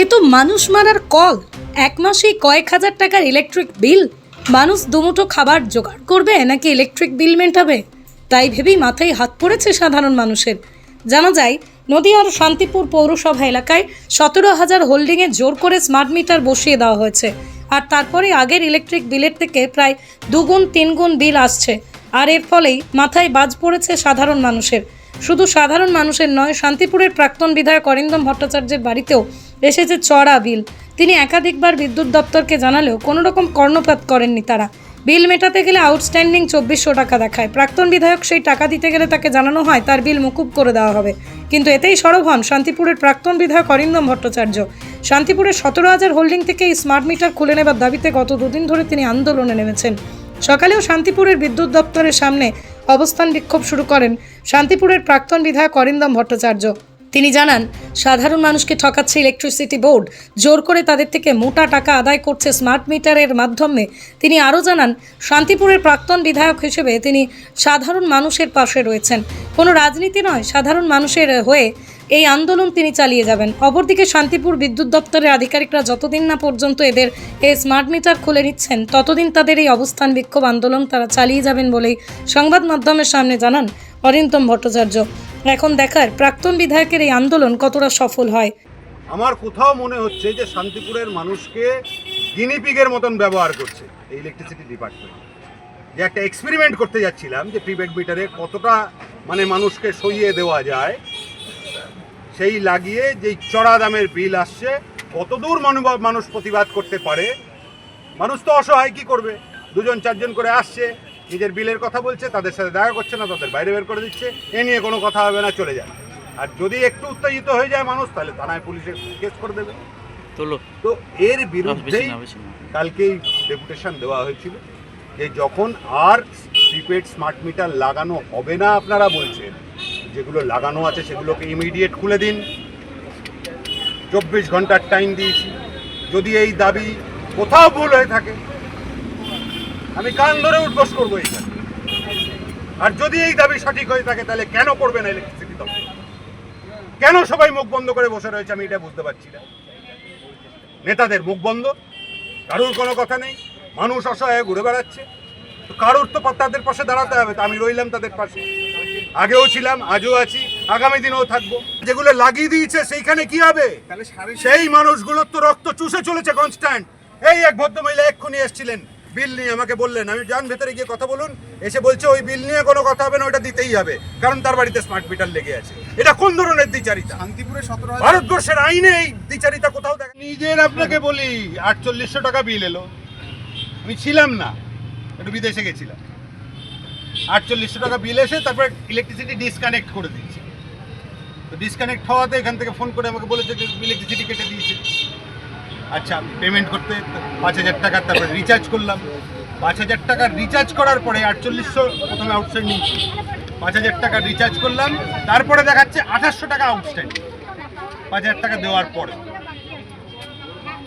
এ তো মানুষ মারার কল। এক মাসেই কয়েক হাজার টাকার ইলেকট্রিক বিল মানুষ দুমুঠো খাবার জোগাড় করবে, নাকি ইলেকট্রিক বিল মেটাবে? তাই ভেবেই মাথায় হাত পড়েছে সাধারণ মানুষের। জানা যায়, নদীয়ার শান্তিপুর পৌরসভা এলাকায় সতেরো হাজার হোল্ডিংয়ে জোর করে স্মার্ট মিটার বসিয়ে দেওয়া হয়েছে। আর তারপরে আগের ইলেকট্রিক বিলের থেকে প্রায় দুগুণ, তিনগুণ বিল আসছে। আর এর ফলেই মাথায় বাজ পড়েছে সাধারণ মানুষের। শুধু সাধারণ মানুষের নয়, শান্তিপুরের প্রাক্তন বিধায়ক অরিন্দম ভট্টাচার্যের বাড়িতেও এসেছে চড়া বিল। তিনি একাধিকবার বিদ্যুৎ দপ্তরকে জানালেও কোনো রকম কর্ণপাত করেননি তারা। বিল মেটাতে গেলে আউটস্ট্যান্ডিং চব্বিশশো টাকা দেখায়। প্রাক্তন বিধায়ক সেই টাকা দিতে গেলে তাকে জানানো হয়, তার বিল মুকুব করে দেওয়া হবে। কিন্তু এতেই সরব হন শান্তিপুরের প্রাক্তন বিধায়ক অরিন্দম ভট্টাচার্য। শান্তিপুরের সতেরো হাজার হোল্ডিং থেকে এই স্মার্ট মিটার খুলে নেবার দাবিতে গত দুদিন ধরে তিনি আন্দোলনে নেমেছেন। সকালেও শান্তিপুরের বিদ্যুৎ দপ্তরের সামনে অবস্থান বিক্ষোভ শুরু করেন শান্তিপুরের প্রাক্তন বিধায়ক অরিন্দম ভট্টাচার্য। তিনি জানান, সাধারণ মানুষকে ঠকাচ্ছে ইলেকট্রিসিটি বোর্ড জোর করে তাদের থেকে মোটা টাকা আদায় করছে স্মার্ট মিটারের মাধ্যমে। তিনি আরও জানান, শান্তিপুরের প্রাক্তন বিধায়ক হিসেবে তিনি সাধারণ মানুষের পাশে রয়েছেন। কোনো রাজনীতি নয়, সাধারণ মানুষের হয়ে এই আন্দোলন তিনি চালিয়ে যাবেন। অপরদিকে শান্তিপুর বিদ্যুৎ দপ্তরের আধিকারিকরা যতদিন না পর্যন্ত এদের এই স্মার্ট মিটার খুলে নিচ্ছেন, ততদিন তাদের এই অবস্থান বিক্ষোভ আন্দোলন তারা চালিয়ে যাবেন বলেই সংবাদ মাধ্যমের সামনে জানান। অরিন্দম ভট্টাচার্য। এখন দেখার প্রাক্তন বিধায়কের এই আন্দোলন কতটা সফল হয়? আমার কোথাও মনে হচ্ছে যে শান্তিপুরের মানুষকে গিনিপিগের মতন ব্যবহার করছে এই ইলেকট্রিসিটি ডিপার্টমেন্ট যে একটা এক্সপেরিমেন্ট করতে যাচ্ছিলাম যে প্রিপেড মিটারে কতটা মানে মানুষকে সইয়ে দেওয়া যায়, সেই লাগিয়ে যেই চড়া দামের বিল আসছে কতদূর মানুষ মানুষ প্রতিবাদ করতে পারে? মানুষ তো অসহায় কি করবে? দুজন চারজন করে আসছে নিজের বিলের কথা বলছে তাদের সাথে দেখা করছে না তাদের বাইরে বের করে দিচ্ছে। এ নিয়ে কোনো কথা হবে না চলে যায় আর যদি একটু উত্তেজিত হয়ে যায় মানুষ তাহলে থানায় পুলিশে কেস করে দেবে। তো এর বিরুদ্ধেই কালকেই ডেপুটেশন দেওয়া হয়েছিল যে যখন আর প্রিপেড স্মার্ট মিটার লাগানো হবে না আপনারা বলছেন যেগুলো লাগানো আছে সেগুলোকে ইমিডিয়েট খুলে দিন। চব্বিশ ঘণ্টার টাইম দিয়েছি। যদি এই দাবি কোথাও ভুল হয়ে থাকে আমি কান ধরে উদ্বোস করব এইখানে আর যদি এই দাবি সঠিক হয়ে থাকে তাহলে কেন করবে না ইলেকট্রিসিটি দপ্তর? কেন সবাই মুখ বন্ধ করে বসে রয়েছে? আমি এটা বুঝতে পারছি না। নেতাদের মুখ বন্ধ কারুর কোনো কথা নেই মানুষ অসহায় ঘুরে বেড়াচ্ছে। তো কারুর তো তাদের পাশে দাঁড়াতে হবে তা আমি রইলাম তাদের পাশে। আগেও ছিলাম আজও আছি আগামী দিনেও থাকব। যেগুলো লাগিয়ে দিয়েছে সেইখানে কি হবে? সেই মানুষগুলোর তো রক্ত চুষে চলেছে কনস্ট্যান্ট এই এক ভদ্রমহিলা এক্ষুনি এসেছিলেন। বিল নিয়ে আমাকে বললেন। আমি যান ভেতরে গিয়ে কথা বলুন। এসে বলছে ওই বিল নিয়ে কোনো কথা হবে না ওটা দিতেই হবে। কারণ তার বাড়িতে স্মার্ট মিটার লেগে আছে। এটা কোন ধরনের দ্বিচারিতা? শান্তিপুরে সতেরো ভারতবর্ষের আইনে এই দ্বিচারিতা কোথাও দেখা নিজের আপনাকে বলি আটচল্লিশশো টাকা বিল এলো। আমি ছিলাম না একটু বিদেশে গেছিলাম। আটচল্লিশশো টাকা বিল এসে তারপর ইলেকট্রিসিটি ডিসকানেক্ট করে দিয়েছে তো ডিসকানেক্ট হওয়াতে এখান থেকে ফোন করে আমাকে বলেছে যে ইলেকট্রিসিটি কেটে দিয়েছে। আচ্ছা পেমেন্ট করতে পাঁচ হাজার টাকা, তারপরে রিচার্জ করলাম। পাঁচ হাজার টাকার রিচার্জ করার পরে আটচল্লিশশো প্রথমে আউটস্ট্যান্ডিং পাঁচ হাজার টাকা রিচার্জ করলাম, তারপরে দেখাচ্ছে আঠাশশো টাকা আউটস্ট্যান্ডিং পাঁচ হাজার টাকা দেওয়ার পরে।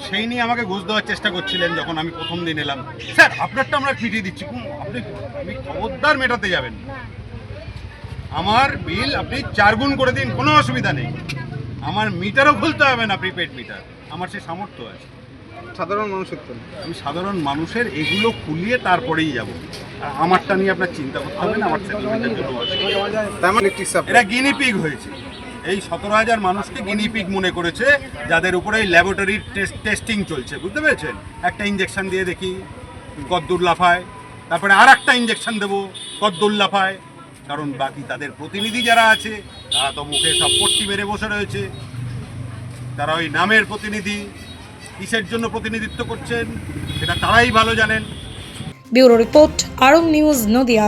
সেই নিয়ে আমাকে ঘুষ দেওয়ার চেষ্টা করছিলেন যখন আমি প্রথম দিন এলাম। স্যার, আপনারটা আমরা ফিরিয়ে দিচ্ছি। আপনি আপনি খবরদার মেটাতে যাবেন। আমার বিল আপনি চার গুণ করে দিন, কোনো অসুবিধা নেই। আমার মিটারও খুলতে হবে না প্রিপেড মিটার আমার সে সামর্থ্য আছে। সাধারণ মানুষের তো আমি সাধারণ মানুষের এগুলো খুলিয়ে তারপরেই যাব। আর আমারটা নিয়ে আপনার চিন্তা করতে হবে না আমার সেটেলমেন্টের জন্য আছে। তেমন ইলেকট্রিক গিনিপিগ হয়েছে। এই সতেরো হাজার মানুষকে গিনিপিগ মনে করেছে যাদের উপরে এই ল্যাবরেটরির টেস্টিং চলছে বুঝতে পেরেছেন? একটা ইঞ্জেকশন দিয়ে দেখি কদ্দুর লাফায় তারপরে আর একটা ইঞ্জেকশন দেবো কদ্দুর লাফায়। কারণ বাকি তাদের প্রতিনিধি যারা আছে তারা তো মুখে সব পট্টি মেরে বসে রয়েছে। তারা ওই নামের প্রতিনিধি, কিসের জন্য প্রতিনিধিত্ব করছেন, সেটা তারাই ভালো জানেন। Bureau report Arab news Nadia.